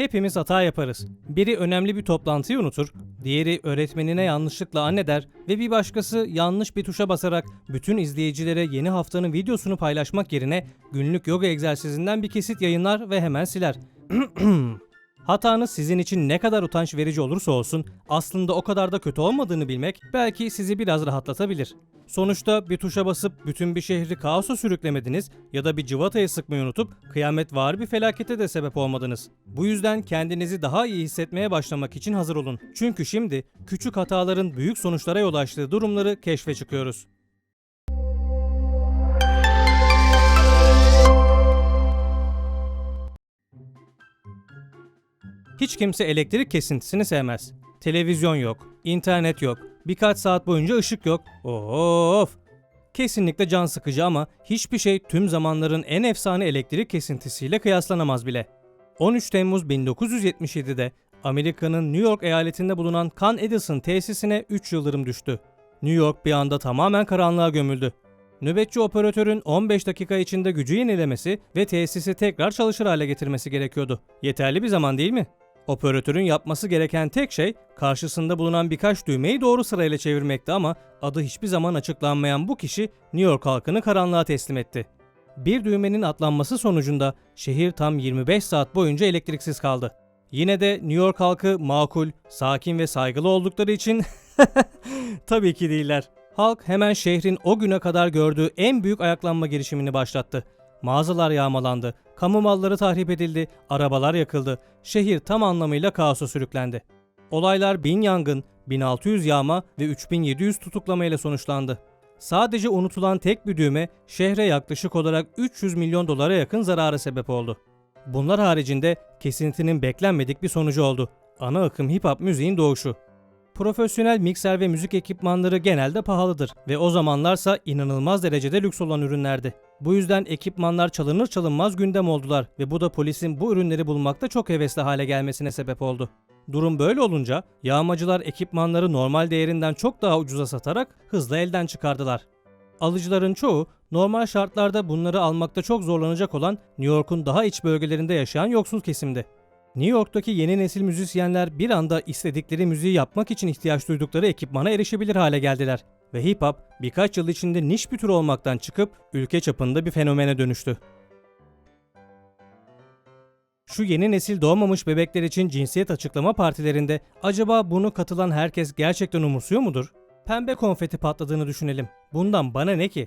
Hepimiz hata yaparız. Biri önemli bir toplantıyı unutur, diğeri öğretmenine yanlışlıkla anne der ve bir başkası yanlış bir tuşa basarak bütün izleyicilere yeni haftanın videosunu paylaşmak yerine günlük yoga egzersizinden bir kesit yayınlar ve hemen siler. Hatanız sizin için ne kadar utanç verici olursa olsun aslında o kadar da kötü olmadığını bilmek belki sizi biraz rahatlatabilir. Sonuçta bir tuşa basıp bütün bir şehri kaosa sürüklemediniz ya da bir cıvataya sıkmayı unutup kıyamet var bir felakete de sebep olmadınız. Bu yüzden kendinizi daha iyi hissetmeye başlamak için hazır olun. Çünkü şimdi küçük hataların büyük sonuçlara yol açtığı durumları keşfe çıkıyoruz. Hiç kimse elektrik kesintisini sevmez. Televizyon yok, internet yok, birkaç saat boyunca ışık yok. Of! Kesinlikle can sıkıcı ama hiçbir şey tüm zamanların en efsane elektrik kesintisiyle kıyaslanamaz bile. 13 Temmuz 1977'de Amerika'nın New York eyaletinde bulunan Con Edison tesisine 3 yıldırım düştü. New York bir anda tamamen karanlığa gömüldü. Nöbetçi operatörün 15 dakika içinde gücü yenilemesi ve tesisi tekrar çalışır hale getirmesi gerekiyordu. Yeterli bir zaman değil mi? Operatörün yapması gereken tek şey karşısında bulunan birkaç düğmeyi doğru sırayla çevirmekti ama adı hiçbir zaman açıklanmayan bu kişi New York halkını karanlığa teslim etti. Bir düğmenin atlanması sonucunda şehir tam 25 saat boyunca elektriksiz kaldı. Yine de New York halkı makul, sakin ve saygılı oldukları için tabii ki değiller. Halk hemen şehrin o güne kadar gördüğü en büyük ayaklanma girişimini başlattı. Mağazalar yağmalandı, kamu malları tahrip edildi, arabalar yakıldı, şehir tam anlamıyla kaosa sürüklendi. Olaylar 1000 yangın, 1600 yağma ve 3700 tutuklamayla sonuçlandı. Sadece unutulan tek bir düğme şehre yaklaşık olarak 300 milyon dolara yakın zarara sebep oldu. Bunlar haricinde kesintinin beklenmedik bir sonucu oldu. Ana akım hip hop müziğin doğuşu. Profesyonel mikser ve müzik ekipmanları genelde pahalıdır ve o zamanlarsa inanılmaz derecede lüks olan ürünlerdi. Bu yüzden ekipmanlar çalınır çalınmaz gündem oldular ve bu da polisin bu ürünleri bulmakta çok hevesli hale gelmesine sebep oldu. Durum böyle olunca yağmacılar ekipmanları normal değerinden çok daha ucuza satarak hızla elden çıkardılar. Alıcıların çoğu normal şartlarda bunları almakta çok zorlanacak olan New York'un daha iç bölgelerinde yaşayan yoksul kesimdi. New York'taki yeni nesil müzisyenler bir anda istedikleri müziği yapmak için ihtiyaç duydukları ekipmana erişebilir hale geldiler ve hip hop birkaç yıl içinde niş bir tür olmaktan çıkıp ülke çapında bir fenomene dönüştü. Şu yeni nesil doğmamış bebekler için cinsiyet açıklama partilerinde acaba bunu katılan herkes gerçekten umursuyor mudur? Pembe konfeti patladığını düşünelim. Bundan bana ne ki?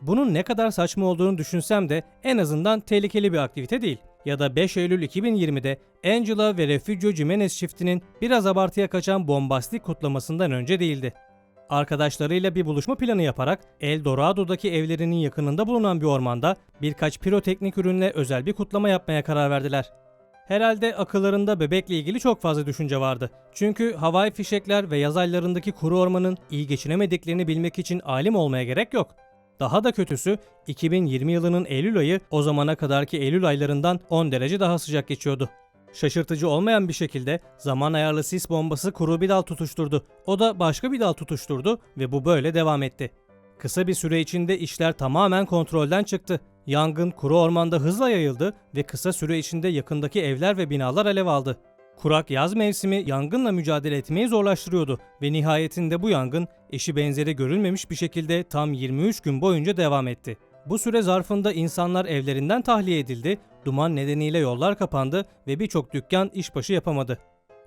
Bunun ne kadar saçma olduğunu düşünsem de en azından tehlikeli bir aktivite değil. Ya da 5 Eylül 2020'de Angela ve Refugio Jimenez çiftinin biraz abartıya kaçan bombastik kutlamasından önce değildi. Arkadaşlarıyla bir buluşma planı yaparak El Dorado'daki evlerinin yakınında bulunan bir ormanda birkaç piroteknik ürünle özel bir kutlama yapmaya karar verdiler. Herhalde akıllarında bebekle ilgili çok fazla düşünce vardı. Çünkü havai fişekler ve yaz aylarındaki kuru ormanın iyi geçinemediklerini bilmek için alim olmaya gerek yok. Daha da kötüsü 2020 yılının Eylül ayı o zamana kadarki Eylül aylarından 10 derece daha sıcak geçiyordu. Şaşırtıcı olmayan bir şekilde zaman ayarlı sis bombası kuru bir dal tutuşturdu. O da başka bir dal tutuşturdu ve bu böyle devam etti. Kısa bir süre içinde işler tamamen kontrolden çıktı. Yangın kuru ormanda hızla yayıldı ve kısa süre içinde yakındaki evler ve binalar alev aldı. Kurak yaz mevsimi yangınla mücadele etmeyi zorlaştırıyordu ve nihayetinde bu yangın eşi benzeri görülmemiş bir şekilde tam 23 gün boyunca devam etti. Bu süre zarfında insanlar evlerinden tahliye edildi, duman nedeniyle yollar kapandı ve birçok dükkan işbaşı yapamadı.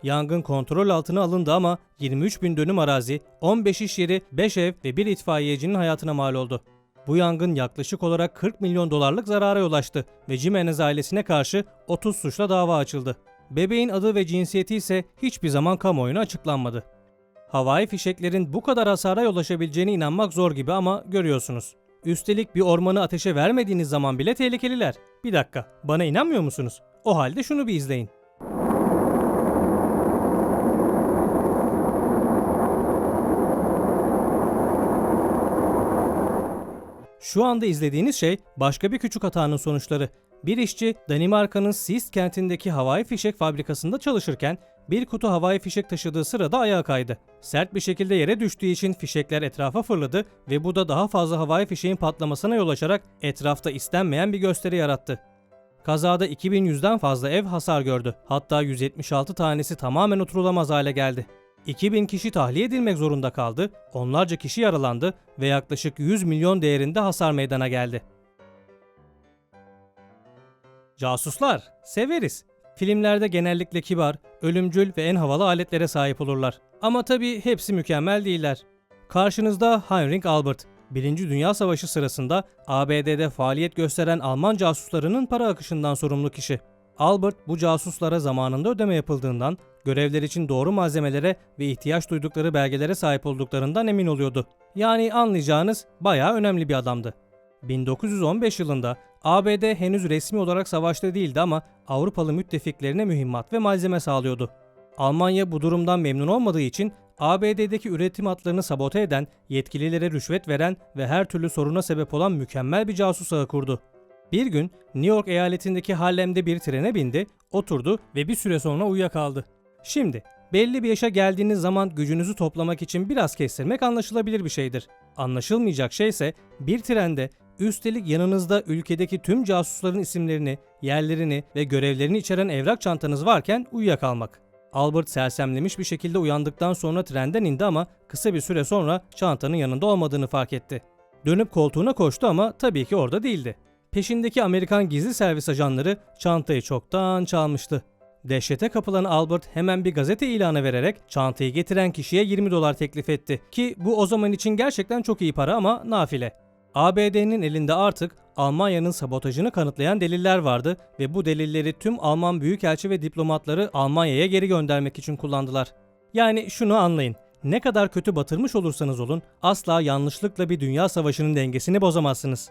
Yangın kontrol altına alındı ama 23 bin dönüm arazi, 15 iş yeri, 5 ev ve bir itfaiyecinin hayatına mal oldu. Bu yangın yaklaşık olarak 40 milyon dolarlık zarara yol açtı ve Jimenez ailesine karşı 30 suçla dava açıldı. Bebeğin adı ve cinsiyeti ise hiçbir zaman kamuoyuna açıklanmadı. Havai fişeklerin bu kadar hasara yol açabileceğine inanmak zor gibi ama görüyorsunuz. Üstelik bir ormanı ateşe vermediğiniz zaman bile tehlikeliler. Bir dakika, bana inanmıyor musunuz? O halde şunu bir izleyin. Şu anda izlediğiniz şey başka bir küçük hatanın sonuçları. Bir işçi Danimarka'nın Seest kentindeki havai fişek fabrikasında çalışırken bir kutu havai fişek taşıdığı sırada ayağa kaydı. Sert bir şekilde yere düştüğü için fişekler etrafa fırladı ve bu da daha fazla havai fişeğin patlamasına yol açarak etrafta istenmeyen bir gösteri yarattı. Kazada 2100'den fazla ev hasar gördü. Hatta 176 tanesi tamamen oturulamaz hale geldi. 2000 kişi tahliye edilmek zorunda kaldı, onlarca kişi yaralandı ve yaklaşık 100 milyon değerinde hasar meydana geldi. Casuslar severiz. Filmlerde genellikle kibar, ölümcül ve en havalı aletlere sahip olurlar. Ama tabii hepsi mükemmel değiller. Karşınızda Heinrich Albert, Birinci Dünya Savaşı sırasında ABD'de faaliyet gösteren Alman casuslarının para akışından sorumlu kişi. Albert bu casuslara zamanında ödeme yapıldığından, görevler için doğru malzemelere ve ihtiyaç duydukları belgelere sahip olduklarından emin oluyordu. Yani anlayacağınız bayağı önemli bir adamdı. 1915 yılında ABD henüz resmi olarak savaşta değildi ama Avrupalı müttefiklerine mühimmat ve malzeme sağlıyordu. Almanya bu durumdan memnun olmadığı için ABD'deki üretim hatlarını sabote eden, yetkililere rüşvet veren ve her türlü soruna sebep olan mükemmel bir casus ağı kurdu. Bir gün New York eyaletindeki Harlem'de bir trene bindi, oturdu ve bir süre sonra uyuyakaldı. Şimdi belli bir yaşa geldiğiniz zaman gücünüzü toplamak için biraz kestirmek anlaşılabilir bir şeydir. Anlaşılmayacak şey ise bir trende üstelik yanınızda ülkedeki tüm casusların isimlerini, yerlerini ve görevlerini içeren evrak çantanız varken uyuyakalmak. Albert sersemlemiş bir şekilde uyandıktan sonra trenden indi ama kısa bir süre sonra çantanın yanında olmadığını fark etti. Dönüp koltuğuna koştu ama tabii ki orada değildi. Peşindeki Amerikan gizli servis ajanları çantayı çoktan çalmıştı. Dehşete kapılan Albert hemen bir gazete ilanı vererek çantayı getiren kişiye 20 dolar teklif etti ki bu o zaman için gerçekten çok iyi para ama nafile. ABD'nin elinde artık Almanya'nın sabotajını kanıtlayan deliller vardı ve bu delilleri tüm Alman büyükelçi ve diplomatları Almanya'ya geri göndermek için kullandılar. Yani şunu anlayın. Ne kadar kötü batırmış olursanız olun asla yanlışlıkla bir dünya savaşının dengesini bozamazsınız.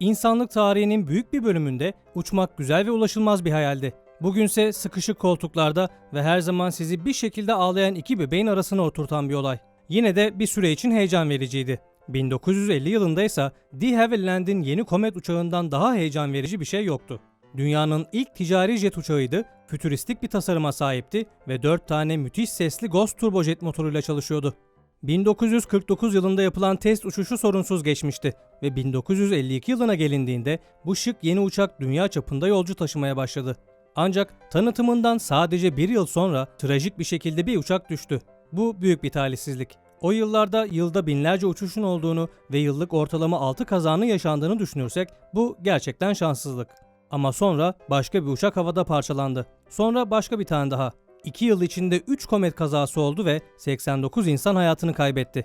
İnsanlık tarihinin büyük bir bölümünde uçmak güzel ve ulaşılmaz bir hayaldi. Bugünse sıkışık koltuklarda ve her zaman sizi bir şekilde ağlayan iki bebeğin arasına oturtan bir olay. Yine de bir süre için heyecan vericiydi. 1950 yılında ise de Havilland'in yeni Comet uçağından daha heyecan verici bir şey yoktu. Dünyanın ilk ticari jet uçağıydı, fütüristik bir tasarıma sahipti ve 4 tane müthiş sesli Ghost turbojet motoruyla çalışıyordu. 1949 yılında yapılan test uçuşu sorunsuz geçmişti ve 1952 yılına gelindiğinde bu şık yeni uçak dünya çapında yolcu taşımaya başladı. Ancak tanıtımından sadece bir yıl sonra trajik bir şekilde bir uçak düştü. Bu büyük bir talihsizlik. O yıllarda yılda binlerce uçuşun olduğunu ve yıllık ortalama 6 kazanın yaşandığını düşünürsek bu gerçekten şanssızlık. Ama sonra başka bir uçak havada parçalandı. Sonra başka bir tane daha. 2 yıl içinde 3 komet kazası oldu ve 89 insan hayatını kaybetti.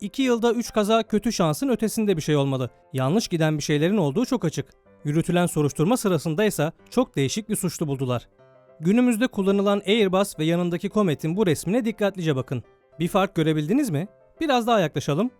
2 yılda 3 kaza kötü şansın ötesinde bir şey olmalı. Yanlış giden bir şeylerin olduğu çok açık. Yürütülen soruşturma sırasında ise çok değişik bir suçlu buldular. Günümüzde kullanılan Airbus ve yanındaki Comet'in bu resmine dikkatlice bakın. Bir fark görebildiniz mi? Biraz daha yaklaşalım.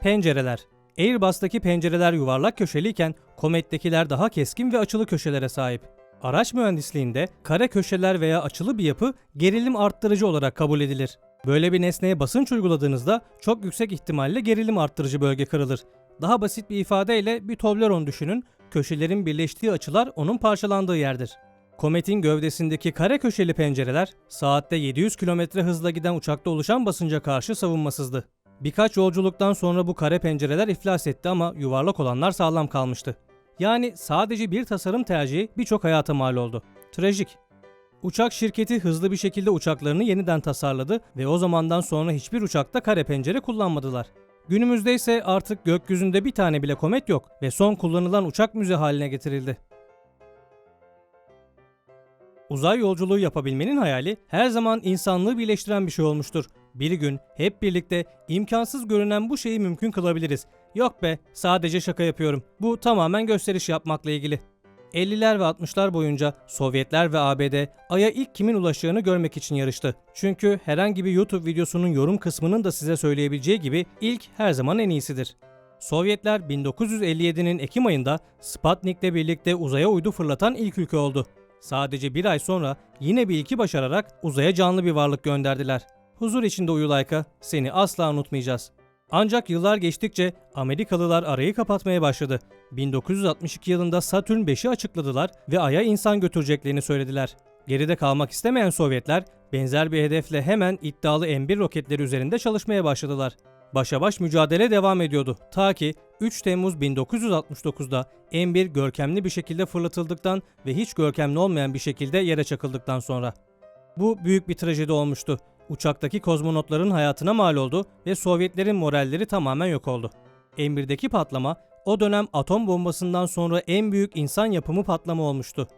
Pencereler. Airbus'taki pencereler yuvarlak köşeliyken Comet'tekiler daha keskin ve açılı köşelere sahip. Araç mühendisliğinde kare köşeler veya açılı bir yapı gerilim arttırıcı olarak kabul edilir. Böyle bir nesneye basınç uyguladığınızda çok yüksek ihtimalle gerilim arttırıcı bölge kırılır. Daha basit bir ifadeyle bir Toblerone düşünün, köşelerin birleştiği açılar onun parçalandığı yerdir. Kometin gövdesindeki kare köşeli pencereler saatte 700 km hızla giden uçakta oluşan basınca karşı savunmasızdı. Birkaç yolculuktan sonra bu kare pencereler iflas etti ama yuvarlak olanlar sağlam kalmıştı. Yani sadece bir tasarım tercihi birçok hayata mal oldu. Trajik. Uçak şirketi hızlı bir şekilde uçaklarını yeniden tasarladı ve o zamandan sonra hiçbir uçakta kare pencere kullanmadılar. Günümüzde ise artık gökyüzünde bir tane bile komet yok ve son kullanılan uçak müze haline getirildi. Uzay yolculuğu yapabilmenin hayali her zaman insanlığı birleştiren bir şey olmuştur. Bir gün hep birlikte imkansız görünen bu şeyi mümkün kılabiliriz. Yok be, sadece şaka yapıyorum. Bu tamamen gösteriş yapmakla ilgili. 50'ler ve 60'lar boyunca Sovyetler ve ABD Ay'a ilk kimin ulaşacağını görmek için yarıştı. Çünkü herhangi bir YouTube videosunun yorum kısmının da size söyleyebileceği gibi ilk her zaman en iyisidir. Sovyetler 1957'nin Ekim ayında Sputnik'le birlikte uzaya uydu fırlatan ilk ülke oldu. Sadece bir ay sonra yine bir iki başararak uzaya canlı bir varlık gönderdiler. Huzur içinde uyu Layka, seni asla unutmayacağız. Ancak yıllar geçtikçe Amerikalılar arayı kapatmaya başladı. 1962 yılında Satürn 5'i açıkladılar ve Ay'a insan götüreceklerini söylediler. Geride kalmak istemeyen Sovyetler benzer bir hedefle hemen iddialı M1 roketleri üzerinde çalışmaya başladılar. Başa baş mücadele devam ediyordu. Ta ki 3 Temmuz 1969'da M1 görkemli bir şekilde fırlatıldıktan ve hiç görkemli olmayan bir şekilde yere çakıldıktan sonra. Bu büyük bir trajedi olmuştu. Uçaktaki kozmonotların hayatına mal oldu ve Sovyetlerin moralleri tamamen yok oldu. M1'deki patlama o dönem atom bombasından sonra en büyük insan yapımı patlama olmuştu.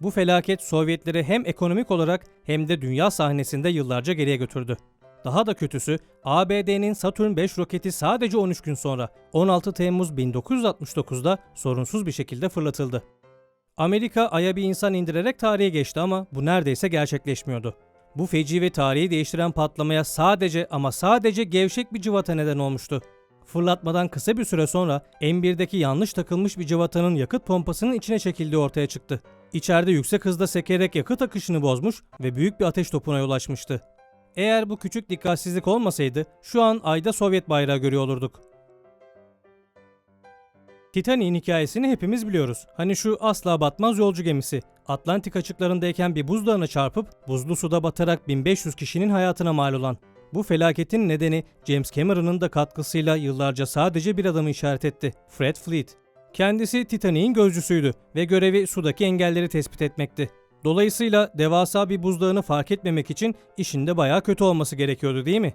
Bu felaket Sovyetleri hem ekonomik olarak hem de dünya sahnesinde yıllarca geriye götürdü. Daha da kötüsü ABD'nin Saturn 5 roketi sadece 13 gün sonra 16 Temmuz 1969'da sorunsuz bir şekilde fırlatıldı. Amerika Ay'a bir insan indirerek tarihe geçti ama bu neredeyse gerçekleşmiyordu. Bu feci ve tarihi değiştiren patlamaya sadece ama sadece gevşek bir cıvata neden olmuştu. Fırlatmadan kısa bir süre sonra M1'deki yanlış takılmış bir cıvatanın yakıt pompasının içine çekildiği ortaya çıktı. İçeride yüksek hızda sekerek yakıt akışını bozmuş ve büyük bir ateş topuna yol açmıştı. Eğer bu küçük dikkatsizlik olmasaydı şu an ayda Sovyet bayrağı görüyor olurduk. Titanic'in hikayesini hepimiz biliyoruz. Hani şu asla batmaz yolcu gemisi. Atlantik açıklarındayken bir buzdağına çarpıp buzlu suda batarak 1500 kişinin hayatına mal olan. Bu felaketin nedeni James Cameron'ın da katkısıyla yıllarca sadece bir adamı işaret etti. Fred Fleet. Kendisi Titanic'in gözcüsüydü ve görevi sudaki engelleri tespit etmekti. Dolayısıyla devasa bir buzdağını fark etmemek için işinde bayağı kötü olması gerekiyordu değil mi?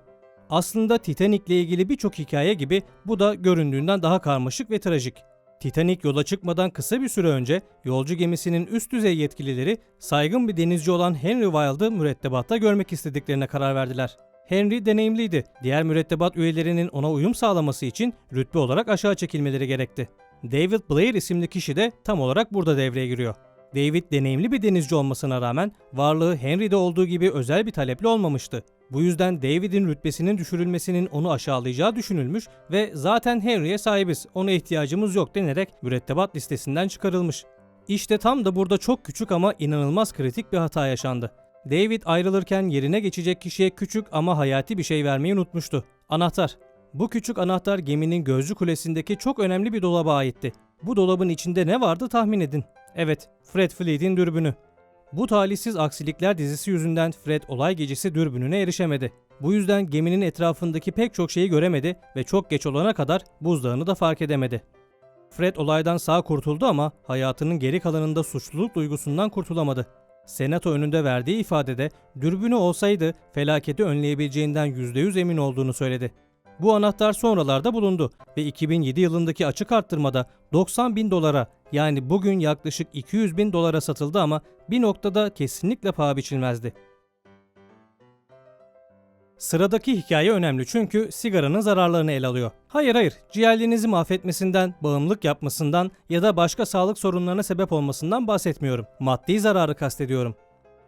Aslında Titanic ile ilgili birçok hikaye gibi bu da göründüğünden daha karmaşık ve trajik. Titanic yola çıkmadan kısa bir süre önce yolcu gemisinin üst düzey yetkilileri saygın bir denizci olan Henry Wilde'ı mürettebatta görmek istediklerine karar verdiler. Henry deneyimliydi. Diğer mürettebat üyelerinin ona uyum sağlaması için rütbe olarak aşağı çekilmeleri gerekti. David Blair isimli kişi de tam olarak burada devreye giriyor. David deneyimli bir denizci olmasına rağmen varlığı Henry'de olduğu gibi özel bir talepli olmamıştı. Bu yüzden David'in rütbesinin düşürülmesinin onu aşağılayacağı düşünülmüş ve zaten Henry'e sahibiz, ona ihtiyacımız yok denerek mürettebat listesinden çıkarılmış. İşte tam da burada çok küçük ama inanılmaz kritik bir hata yaşandı. David ayrılırken yerine geçecek kişiye küçük ama hayati bir şey vermeyi unutmuştu. Anahtar. Bu küçük anahtar geminin gözcü kulesindeki çok önemli bir dolaba aitti. Bu dolabın içinde ne vardı tahmin edin. Evet, Fred Fleet'in dürbünü. Bu talihsiz aksilikler dizisi yüzünden Fred olay gecesi dürbününe erişemedi. Bu yüzden geminin etrafındaki pek çok şeyi göremedi ve çok geç olana kadar buzdağını da fark edemedi. Fred olaydan sağ kurtuldu ama hayatının geri kalanında suçluluk duygusundan kurtulamadı. Senato önünde verdiği ifadede dürbünü olsaydı felaketi önleyebileceğinden %100 emin olduğunu söyledi. Bu anahtar sonralarda bulundu ve 2007 yılındaki açık arttırmada 90 bin dolara yani bugün yaklaşık 200 bin dolara satıldı ama bir noktada kesinlikle paha biçilmezdi. Sıradaki hikaye önemli çünkü sigaranın zararlarını ele alıyor. Hayır hayır, ciğerlerinizi mahvetmesinden, bağımlılık yapmasından ya da başka sağlık sorunlarına sebep olmasından bahsetmiyorum. Maddi zararı kastediyorum.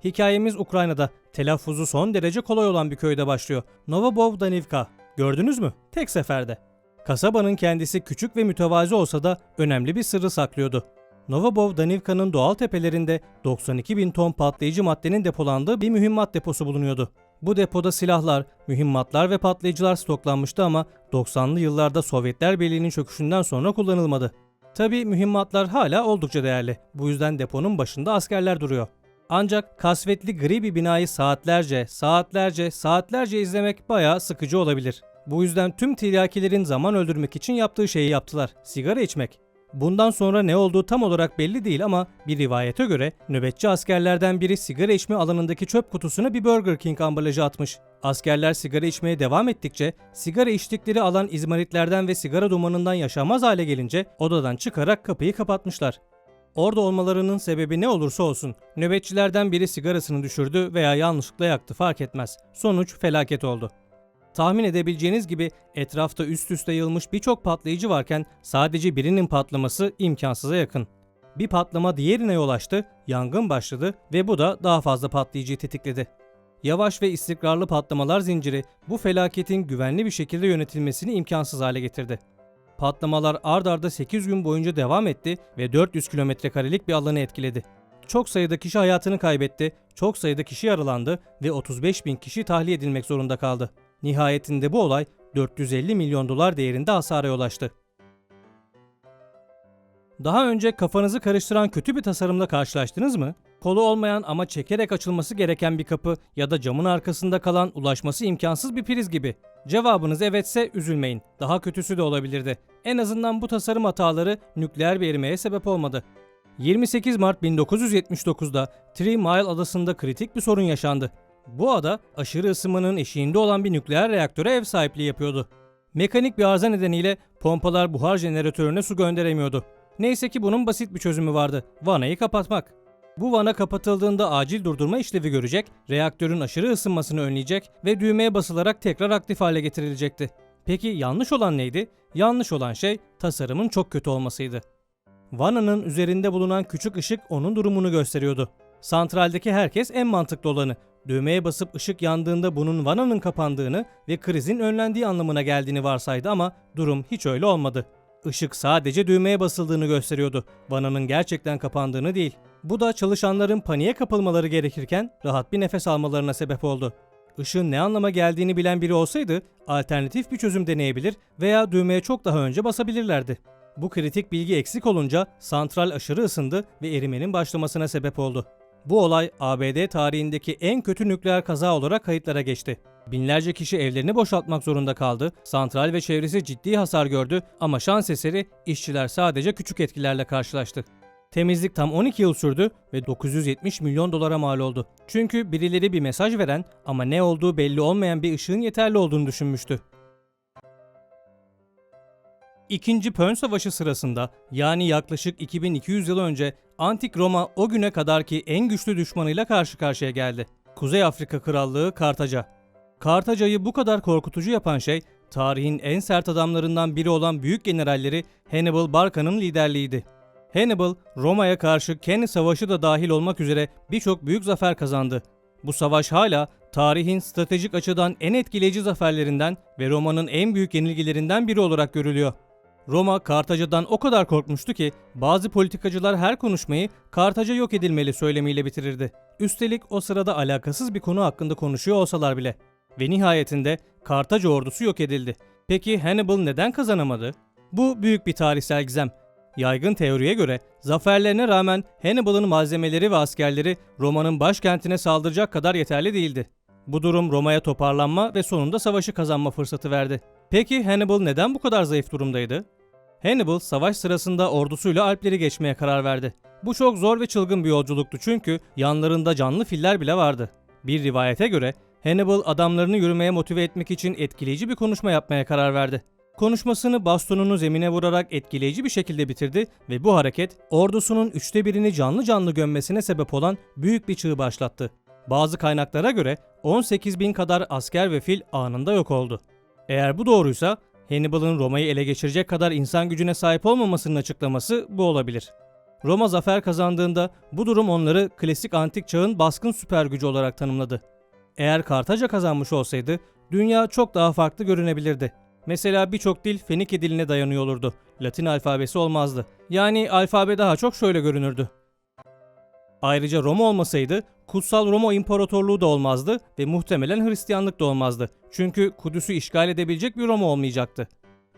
Hikayemiz Ukrayna'da, telaffuzu son derece kolay olan bir köyde başlıyor. Novobovdanivka. Gördünüz mü? Tek seferde. Kasabanın kendisi küçük ve mütevazi olsa da önemli bir sırrı saklıyordu. Novobovdanivka'nın doğal tepelerinde 92 bin ton patlayıcı maddenin depolandığı bir mühimmat deposu bulunuyordu. Bu depoda silahlar, mühimmatlar ve patlayıcılar stoklanmıştı ama 90'lı yıllarda Sovyetler Birliği'nin çöküşünden sonra kullanılmadı. Tabi mühimmatlar hala oldukça değerli. Bu yüzden deponun başında askerler duruyor. Ancak kasvetli gri bir binayı saatlerce, saatlerce, saatlerce izlemek bayağı sıkıcı olabilir. Bu yüzden tüm tiryakilerin zaman öldürmek için yaptığı şeyi yaptılar. Sigara içmek. Bundan sonra ne olduğu tam olarak belli değil ama bir rivayete göre nöbetçi askerlerden biri sigara içme alanındaki çöp kutusuna bir Burger King ambalajı atmış. Askerler sigara içmeye devam ettikçe sigara içtikleri alan izmaritlerden ve sigara dumanından yaşamaz hale gelince odadan çıkarak kapıyı kapatmışlar. Orada olmalarının sebebi ne olursa olsun nöbetçilerden biri sigarasını düşürdü veya yanlışlıkla yaktı fark etmez. Sonuç felaket oldu. Tahmin edebileceğiniz gibi etrafta üst üste yığılmış birçok patlayıcı varken sadece birinin patlaması imkansıza yakın. Bir patlama diğerine yol açtı, yangın başladı ve bu da daha fazla patlayıcıyı tetikledi. Yavaş ve istikrarlı patlamalar zinciri bu felaketin güvenli bir şekilde yönetilmesini imkansız hale getirdi. Patlamalar ard arda 8 gün boyunca devam etti ve 400 kilometre karelik bir alanı etkiledi. Çok sayıda kişi hayatını kaybetti, çok sayıda kişi yaralandı ve 35 bin kişi tahliye edilmek zorunda kaldı. Nihayetinde bu olay 450 milyon dolar değerinde hasara yol açtı. Daha önce kafanızı karıştıran kötü bir tasarımla karşılaştınız mı? Kolu olmayan ama çekerek açılması gereken bir kapı ya da camın arkasında kalan ulaşması imkansız bir priz gibi. Cevabınız evetse üzülmeyin. Daha kötüsü de olabilirdi. En azından bu tasarım hataları nükleer bir erimeye sebep olmadı. 28 Mart 1979'da Three Mile adasında kritik bir sorun yaşandı. Bu ada aşırı ısınmanın eşiğinde olan bir nükleer reaktöre ev sahipliği yapıyordu. Mekanik bir arıza nedeniyle pompalar buhar jeneratörüne su gönderemiyordu. Neyse ki bunun basit bir çözümü vardı. Vanayı kapatmak. Bu vana kapatıldığında acil durdurma işlevi görecek, reaktörün aşırı ısınmasını önleyecek ve düğmeye basılarak tekrar aktif hale getirilecekti. Peki yanlış olan neydi? Yanlış olan şey tasarımın çok kötü olmasıydı. Vananın üzerinde bulunan küçük ışık onun durumunu gösteriyordu. Santraldeki herkes en mantıklı olanı, düğmeye basıp ışık yandığında bunun vananın kapandığını ve krizin önlendiği anlamına geldiğini varsaydı ama durum hiç öyle olmadı. Işık sadece düğmeye basıldığını gösteriyordu. Vananın gerçekten kapandığını değil. Bu da çalışanların paniğe kapılmaları gerekirken rahat bir nefes almalarına sebep oldu. Işığın ne anlama geldiğini bilen biri olsaydı alternatif bir çözüm deneyebilir veya düğmeye çok daha önce basabilirlerdi. Bu kritik bilgi eksik olunca santral aşırı ısındı ve erimenin başlamasına sebep oldu. Bu olay ABD tarihindeki en kötü nükleer kaza olarak kayıtlara geçti. Binlerce kişi evlerini boşaltmak zorunda kaldı, santral ve çevresi ciddi hasar gördü ama şans eseri işçiler sadece küçük etkilerle karşılaştı. Temizlik tam 12 yıl sürdü ve 970 milyon dolara mal oldu. Çünkü birileri bir mesaj veren ama ne olduğu belli olmayan bir ışığın yeterli olduğunu düşünmüştü. İkinci Pön Savaşı sırasında yani yaklaşık 2200 yıl önce Antik Roma o güne kadarki en güçlü düşmanıyla karşı karşıya geldi. Kuzey Afrika Krallığı Kartaca. Kartaca'yı bu kadar korkutucu yapan şey tarihin en sert adamlarından biri olan büyük generalleri Hannibal Barca'nın liderliğiydi. Hannibal, Roma'ya karşı Kenny Savaşı da dahil olmak üzere birçok büyük zafer kazandı. Bu savaş hala tarihin stratejik açıdan en etkileyici zaferlerinden ve Roma'nın en büyük yenilgilerinden biri olarak görülüyor. Roma Kartaca'dan o kadar korkmuştu ki bazı politikacılar her konuşmayı Kartaca yok edilmeli söylemiyle bitirirdi. Üstelik o sırada alakasız bir konu hakkında konuşuyor olsalar bile. Ve nihayetinde Kartaca ordusu yok edildi. Peki Hannibal neden kazanamadı? Bu büyük bir tarihsel gizem. Yaygın teoriye göre zaferlerine rağmen Hannibal'ın malzemeleri ve askerleri Roma'nın başkentine saldıracak kadar yeterli değildi. Bu durum Roma'ya toparlanma ve sonunda savaşı kazanma fırsatı verdi. Peki Hannibal neden bu kadar zayıf durumdaydı? Hannibal savaş sırasında ordusuyla Alpleri geçmeye karar verdi. Bu çok zor ve çılgın bir yolculuktu çünkü yanlarında canlı filler bile vardı. Bir rivayete göre Hannibal adamlarını yürümeye motive etmek için etkileyici bir konuşma yapmaya karar verdi. Konuşmasını bastonunu zemine vurarak etkileyici bir şekilde bitirdi ve bu hareket ordusunun üçte birini canlı canlı gömmesine sebep olan büyük bir çığ başlattı. Bazı kaynaklara göre 18 bin kadar asker ve fil anında yok oldu. Eğer bu doğruysa Hannibal'ın Roma'yı ele geçirecek kadar insan gücüne sahip olmamasının açıklaması bu olabilir. Roma zafer kazandığında bu durum onları klasik antik çağın baskın süper gücü olarak tanımladı. Eğer Kartaca kazanmış olsaydı dünya çok daha farklı görünebilirdi. Mesela birçok dil Fenike diline dayanıyor olurdu. Latin alfabesi olmazdı. Yani alfabe daha çok şöyle görünürdü. Ayrıca Roma olmasaydı Kutsal Roma İmparatorluğu da olmazdı ve muhtemelen Hristiyanlık da olmazdı. Çünkü Kudüs'ü işgal edebilecek bir Roma olmayacaktı.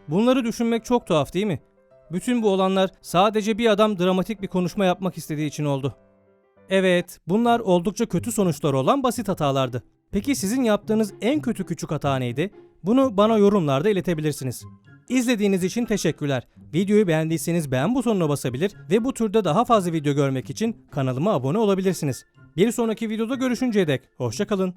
Bunları düşünmek çok tuhaf değil mi? Bütün bu olanlar sadece bir adam dramatik bir konuşma yapmak istediği için oldu. Evet, bunlar oldukça kötü sonuçları olan basit hatalardı. Peki sizin yaptığınız en kötü küçük hata neydi? Bunu bana yorumlarda iletebilirsiniz. İzlediğiniz için teşekkürler. Videoyu beğendiyseniz beğen butonuna basabilir ve bu türde daha fazla video görmek için kanalıma abone olabilirsiniz. Bir sonraki videoda görüşünceye dek hoşçakalın.